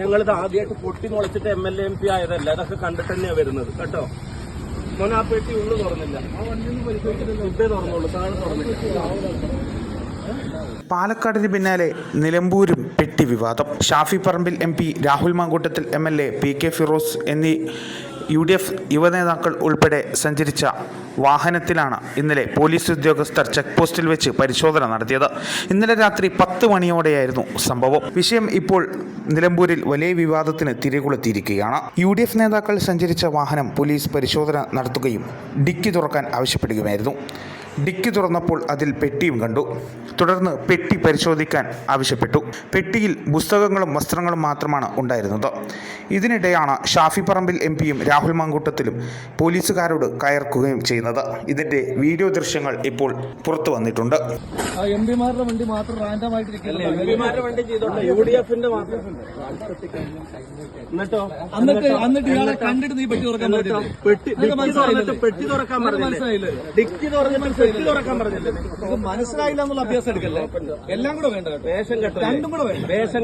ഞങ്ങളിത് ആദ്യമായിട്ട് പൊട്ടി മുളച്ചിട്ട് M L A M P ആയതല്ല. അതൊക്കെ കണ്ടിട്ട് തന്നെയാ വരുന്നത് കേട്ടോ? മോൻ ആ പെട്ടി ഉള്ളു തുറന്നില്ല. ഇതേ തുറന്നുള്ളൂ താഴെ തുറന്നില്ല. പാലക്കാടിന് പിന്നാലെ നിലമ്പൂരും പെട്ടി വിവാദം. Shafi Parambil M P Rahul Mamkootathil M L A P K Firoz എന്നീ യു ഡി എഫ് യുവനേതാക്കൾ ഉൾപ്പെടെ സഞ്ചരിച്ച വാഹനത്തിലാണ് ഇന്നലെ പോലീസ് ഉദ്യോഗസ്ഥർ ചെക്ക് പോസ്റ്റിൽ വെച്ച് പരിശോധന നടത്തിയത്. ഇന്നലെ രാത്രി പത്ത് മണിയോടെയായിരുന്നു സംഭവം. വിഷയം ഇപ്പോൾ നിലമ്പൂരിൽ വലിയ വിവാദത്തിന് തിരികൊളുത്തിയിരിക്കുകയാണ് യു ഡി എഫ് നേതാക്കൾ സഞ്ചരിച്ച വാഹനം പോലീസ് പരിശോധന നടത്തുകയും ഡിക്കി തുറക്കാൻ ആവശ്യപ്പെടുകയായിരുന്നു ഡിക്കി തുറന്നപ്പോൾ അതിൽ പെട്ടിയും കണ്ടു. തുടർന്ന് പെട്ടി പരിശോധിക്കാൻ ആവശ്യപ്പെട്ടു. പെട്ടിയിൽ പുസ്തകങ്ങളും വസ്ത്രങ്ങളും മാത്രമാണ് ഉണ്ടായിരുന്നത്. ഇതിനിടെയാണ് ഷാഫി പറമ്പിൽ എം പിയും രാഹുൽ മാങ്കൂട്ടത്തിലും പോലീസുകാരോട് കയർക്കുകയും ചെയ്യുന്നത്. ഇതിന്റെ വീഡിയോ ദൃശ്യങ്ങൾ ഇപ്പോൾ പുറത്തു വന്നിട്ടുണ്ട്. ആ എം പിമാരുടെ വണ്ടി മാത്രം എന്നിട്ടോ? എന്നിട്ട്? എന്നിട്ട് ഇയാളെ കണ്ടിട്ട് നീ പെട്ടി തുറക്കാൻ പെട്ടി? തുറക്കാൻ മനസ്സിലായില്ലേ? ഡിക്കി തുറന്നിട്ട് പെട്ടി തുറക്കാൻ പറഞ്ഞില്ലേ? ഇത് മനസ്സിലായില്ല എന്നുള്ള അഭ്യാസം എടുക്കല്ലേ? എല്ലാം കൂടെ വേണ്ട കേട്ടോ. വേഷം കെട്ടോ. രണ്ടും കൂടെ വേണ്ട. റേഷൻ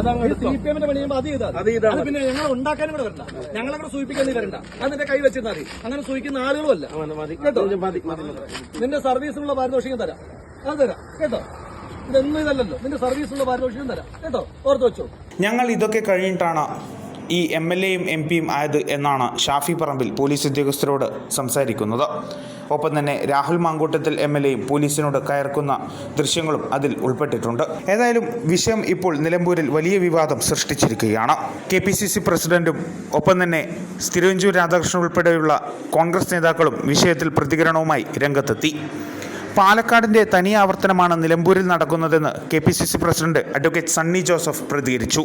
അതങ്ങ് സി പി എമ്മിന്റെ പണി ചെയ്യുമ്പോൾ അത് ചെയ്താൽ അത്. പിന്നെ ഞങ്ങൾ ഉണ്ടാക്കാനും കൂടെ വരണ്ട. ഞങ്ങളെ കൂടെ സൂചിപ്പിക്കാൻ നീ വരണ്ട. അത് നിന്റെ കൈ വെച്ചിരുന്നാൽ മതി. അങ്ങനെ സൂചിക്കുന്ന ആളുകളുമല്ല കേട്ടോ? നിന്റെ സർവീസിനുള്ള പാരിതോഷികം തരാം. അത് തരാം. കേട്ടോ? ഇതൊന്നും ഇതല്ലല്ലോ. നിന്റെ സർവീസിനുള്ള പാരിതോഷികം തരാം. കേട്ടോ? ഓർത്ത് വെച്ചോ. ഞങ്ങൾ ഇതൊക്കെ കഴിഞ്ഞിട്ടാണ് ഈ എം എൽ എയും എം പിയും ആയത് എന്നാണ് ഷാഫി പറമ്പിൽ പോലീസ് ഉദ്യോഗസ്ഥരോട് സംസാരിക്കുന്നത്. ഒപ്പം തന്നെ രാഹുൽ മാങ്കൂട്ടത്തിൽ എം എൽ എയും പോലീസിനോട് കയർക്കുന്ന ദൃശ്യങ്ങളും അതിൽ ഉൾപ്പെട്ടിട്ടുണ്ട്. ഏതായാലും വിഷയം ഇപ്പോൾ നിലമ്പൂരിൽ വലിയ വിവാദം സൃഷ്ടിച്ചിരിക്കുകയാണ്. കെ പി സി സി പ്രസിഡന്റും ഒപ്പം തന്നെ തിരുവഞ്ചൂർ രാധാകൃഷ്ണൻ ഉൾപ്പെടെയുള്ള കോൺഗ്രസ് നേതാക്കളും വിഷയത്തിൽ പ്രതികരണവുമായി രംഗത്തെത്തി. പാലക്കാടിന്റെ തനി ആവർത്തനമാണ് നിലമ്പൂരിൽ നടക്കുന്നതെന്ന് K P C C president advocate Sunny Joseph പ്രതികരിച്ചു.